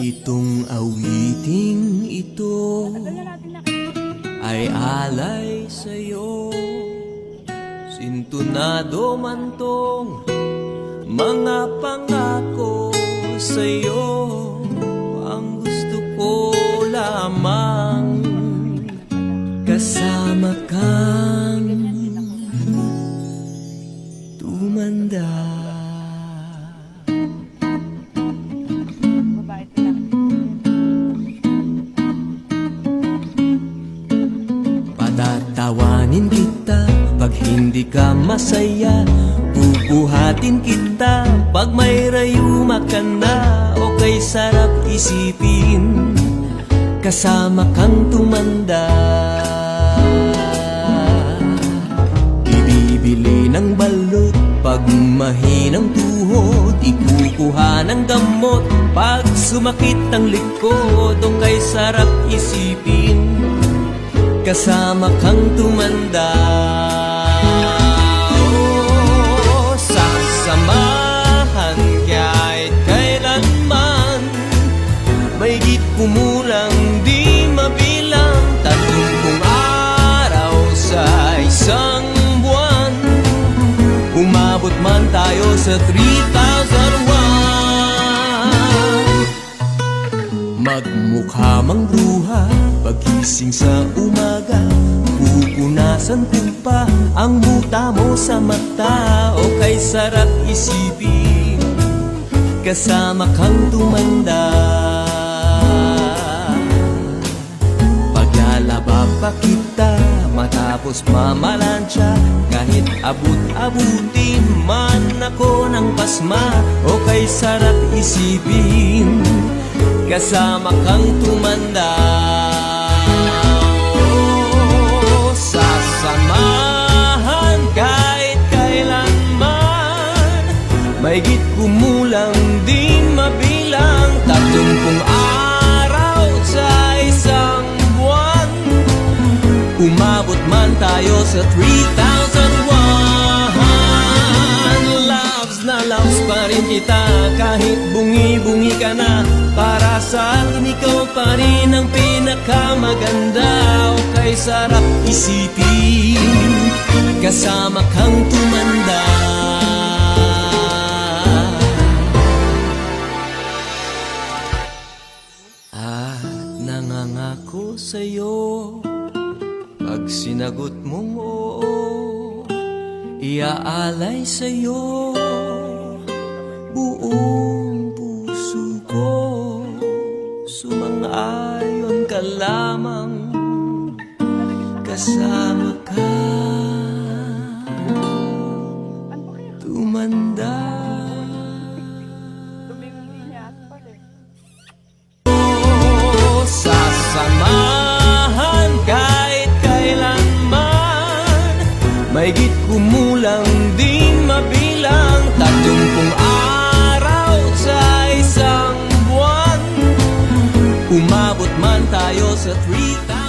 Itong awiting ito ay alay sa'yo. Sintunado man tong mga pangako sa'yo. Ang gusto ko lamang kasama kang Patatawanin kita pag hindi ka masaya. Bubuhatin kita pag may rayuma ka na. O kay sarap isipin. Kasama kang tumanda. Ibibili ng balot pag mahinang tuhod. Ikukuha ng gamot pag sumakit ang likod. O kay sarap isipin kasama kang tumanda Oh, Sasamahan kahit kailanman. May kumulang di mabilang. Tatlong araw sa isang buwan. Umabot man tayo sa 3,001 Magmukha mang bruha Pagising sa umaga Ko pa Ang muta mo sa mata O kay sarap isipin Kasama kang tumanda. Paglalaba pa kita Matapos mamalansya Kahit abut-abutin man ako ng pasma O kay sarap isipin Kasama kang tumanda May kumulang di mabilang Tatlumpung araw sa isang buwan. Umabot man tayo sa 3,001 Loves na loves pa rin kita Kahit bungi-bungi ka na. Para sa akin ikaw pa rin ang pinakamaganda. O kay sarap isipin Kasama kang tumanda sa'yo. Pag sinagot mong oo Iaalay sa'yo. Buong puso ko Sumang-ayon ka lamang. Kasama ka. Tumanda May kumulang di mabilang Tatlumpung araw sa isang buwan. Umabot man tayo sa 3,000